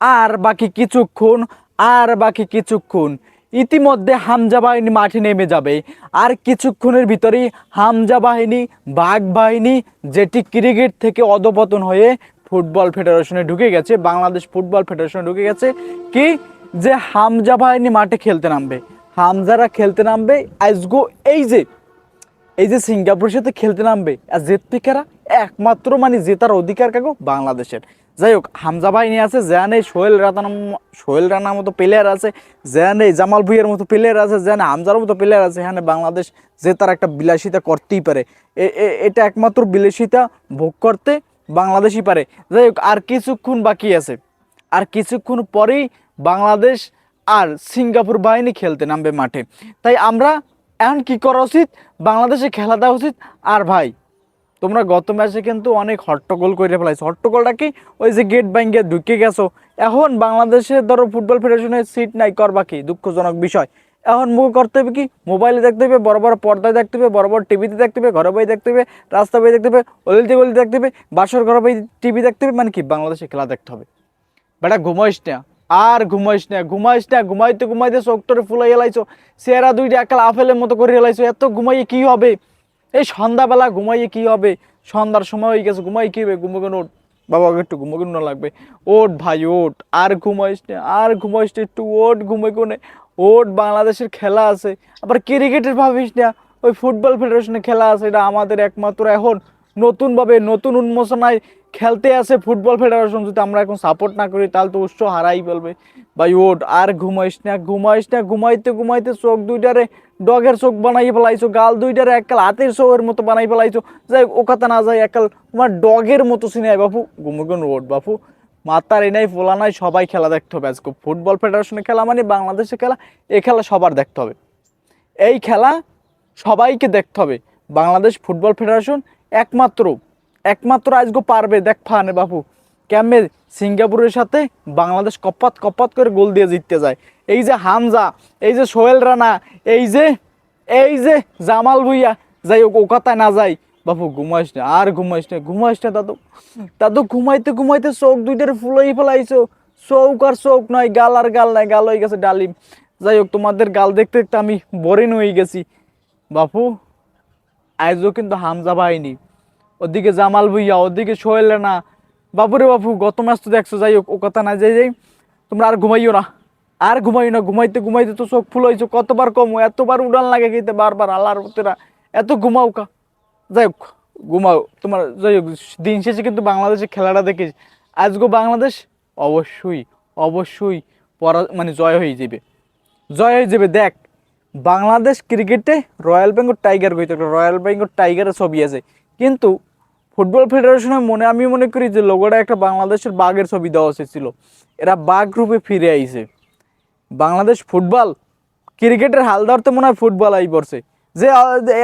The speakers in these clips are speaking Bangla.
আর বাকি কিছুক্ষণ, আর বাকি কিছুক্ষণ। ইতিমধ্যে হামজা বাহিনী মাঠে নেমে যাবে। আর কিছুক্ষণের ভিতরেই হামজা বাহিনী, বাঘ বাহিনী, যেটি ক্রিকেট থেকে অধপতন হয়ে ফুটবল ফেডারেশনে ঢুকে গেছে, বাংলাদেশ ফুটবল ফেডারেশনে ঢুকে গেছে, কি যে হামজা বাহিনী মাঠে খেলতে নামবে। হামজারা খেলতে নামবে আজগো এই যে এই যে সিঙ্গাপুরের সাথে খেলতে নামবে, আর কারা একমাত্র মানে জেতার অধিকার কাকু বাংলাদেশের। যাই হোক হামজা বাহিনী আছে যেন এই সোহেল রানা সোহেল রানার মতো প্লেয়ার আছে যেন এই জামাল ভুইয়ের মতো প্লেয়ার আছে যেন হামজার মতো প্লেয়ার আছে এখানে বাংলাদেশ যে তার একটা বিলাসিতা করতেই পারে। এটা একমাত্র বিলাসিতা ভোগ করতে বাংলাদেশই পারে। যাই হোক আর কিছুক্ষণ বাকি আছে। আর কিছুক্ষণ পরেই বাংলাদেশ আর সিঙ্গাপুর বাহিনী খেলতে নামবে মাঠে। তাই আমরা এখন কি করা উচিত? বাংলাদেশে খেলা দেওয়া উচিত। আর ভাই তোমরা গত ম্যাচে কিন্তু অনেক হট্টগোল করে ফেলাইছো। হট্টগোলটা কি? ওই যে গেট ব্যাঙ্গে ঢুকে গেছো। এখন বাংলাদেশে ধরো ফুটবল ফেডারেশনের সিট নাই, করবা কি? দুঃখজনক বিষয়। এখন মুখ করতে হবে কি? মোবাইলে দেখতে হবে, বড় বড় পর্দায় দেখতে হবে, বড় বড় টিভিতে দেখতে হবে, ঘরে বই দেখতে হবে, রাস্তা বই দেখতে হবে অলিতে গলিতে দেখতে হবে, বাসর ঘরে বই টিভি দেখতে হবে মানে কি? বাংলাদেশে খেলা দেখতে হবে। বেটা, ঘুমাইস না। আর ঘুমাইস না ঘুমাইস না, ঘুমাইতে ঘুমাইতে চোখটরে ফুলাই এলাইছো চেহারা দুইটা একাল আপেলের মতো করে এলাইছো এত ঘুমাইয়ে কি হবে? এই সন্ধ্যাবেলা ঘুমাইয়ে কি হবে? সন্ধ্যার সময় হয়ে গেছে ঘুমাই কি হবে? ঘুমোকে ওঠ বাবাকে একটু ঘুমোকে না লাগবে। ওট ভাই, ওঠ। আর ঘুমাইস না, আর ঘুমাইস না, একটু ওঠ ঘুমে কোনে ওঠ, বাংলাদেশের খেলা আছে। আবার ক্রিকেটের ভাবিস না, ওই ফুটবল ফেডারেশনের খেলা আছে, এটা আমাদের একমাত্র এখন। নতুনভাবে নতুন উন্মোচনায় খেলতে আছে ফুটবল ফেডারেশন। যদি আমরা এখন সাপোর্ট না করি, তাহলে তো উৎস হারাই ফেলবে। ভাই, ওঠ, আর ঘুমাইস না ঘুমাইস না, ঘুমাইতে ঘুমাইতে চোখ দুইটারে ডগের চোখ বানাই ফেলাইছো, গাল দুইটারে এককাল হাতের চোখের মতো বানাই ফেলাইছো। যাই ও কথা না যায় এককাল তোমার ডগের মতো সিনাই বাপু। ঘুমুগুন ওঠ বাপু। মাতার এনাই ফোলা নাই, সবাই খেলা দেখতে হবে আজকে। ফুটবল ফেডারেশনের খেলা মানে বাংলাদেশের খেলা, এ খেলা সবার দেখতে হবে। এই খেলা সবাইকে দেখতে হবে। বাংলাদেশ ফুটবল ফেডারেশন একমাত্র একমাত্র আজকে পারবে। দেখ ফানে বাপু কেমনে সিঙ্গাপুরের সাথে বাংলাদেশ কপাত কপাত করে গোল দিয়ে জিততে যায়। এই যে হামজা, এই যে সোহেল রানা, এই যে এই যে জামাল ভুইয়া, যাই ও কথায় না যাই। বাপু ঘুমাইস না, আর ঘুমাইস না ঘুমাইস না দাদু। দাদু, ঘুমাইতে ঘুমাইতে চোখ দুইটার ফুলাই ফেলাইছো। চৌক আর চৌক নয়, গাল আর গাল নাই, গাল হয়ে গেছে ডালিম। যাই হোক, তোমাদের গাল দেখতে দেখতে আমি বোরিং হয়ে গেছি। বাপু আজও কিন্তু হামজা বাহিনী। ওদিকে জামাল ভুইয়া, ওদিকে সোহেল রানা। বাপুরে বাপু গত ম্যাচ তো দেখছ, যাই হোক, ও কথা না যাই যাই, তোমরা আর ঘুমাইও না। আর ঘুমাইও না, ঘুমাইতে ঘুমাইতে তো চোখ ফুল হয়েছো, কতবার কমো, এতবার উড়ান লাগে খেতে বারবার, আল্লাহর তেরা এত ঘুমাও কা। যাই হোক, ঘুমাও, তোমার, যাই হোক, দিন শেষে কিন্তু বাংলাদেশের খেলাটা দেখিস আজকে বাংলাদেশ অবশ্যই অবশ্যই পরা মানে জয় হয়ে যাবে। জয় হয়ে যাবে, দেখ। বাংলাদেশ ক্রিকেটে রয়্যাল বেঙ্গল টাইগার কইতে রয়্যাল বেঙ্গল টাইগারের ছবি আছে। কিন্তু ফুটবল ফেডারেশনের মনে, আমি মনে করি যে লোগোটা একটা বাংলাদেশের বাঘের ছবি দেওয়া উচিত ছিল। এরা বাঘ রূপে ফিরে আইছে। বাংলাদেশ ফুটবল ক্রিকেটের হাল ধরতে মনে হয় ফুটবল আই পড়ছে। যে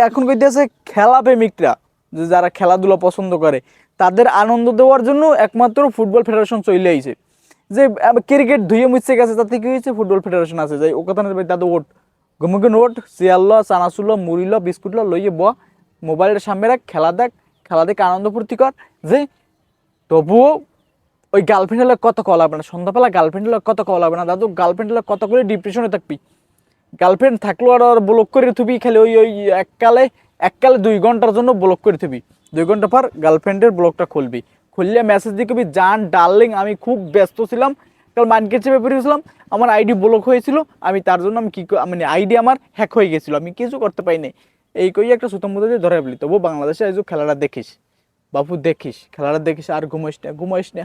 এখন কইতেছে খেলা প্রেমিকরা, যে যারা খেলাধুলা পছন্দ করে, তাদের আনন্দ দেওয়ার জন্য একমাত্র ফুটবল ফেডারেশন চলে আইছে। যে ক্রিকেট ধুয়ে মুছে গেছে, তাতে কি হয়েছে ফুটবল ফেডারেশন আছে। যাই ও কথা দাদু ওট। ঘুমুকে নোট সিয়াল চানাচুল মুড়িল বিস্কুট ল লইয়ে ব মোবাইলের সামনে রাখ খেলা দেখ, খেলা দেখে, আনন্দ ফুর্তি কর যে তবুও ওই গার্লফ্রেন্ডের লোক কত কল হবে না সন্ধ্যাবেলা গার্লফ্রেন্ডের লোক কত কল হবে না দাদু গার্লফ্রেন্ডের লোক কত করে ডিপ্রেশনে থাকবি। গার্লফ্রেন্ড থাকলেও আর আর ব্লক করে থুবি খালি, ওই ওই, এককালে এককালে দুই ঘণ্টার জন্য ব্লক করে থুবি। দুই ঘণ্টা পর গার্লফ্রেন্ডের ব্লকটা খুলবি। খুললে মেসেজ দিয়ে কবি, জান ডার্লিং আমি খুব ব্যস্ত ছিলাম কাল মার্কেট চেপে পড়েছিলাম আমার আইডি ব্লক হয়েছিল, আমি তার জন্য আমি কী মানে আইডি আমার হ্যাক হয়ে গেছিল, আমি কিছু করতে পাই নাই এই কই একটা সুতম মধ্যে ধরে ফেলি তবু বাংলাদেশে আজ খেলাটা দেখিস। বাপু দেখিস, খেলাটা দেখিস, আর ঘুমাইস না ঘুমাইস না।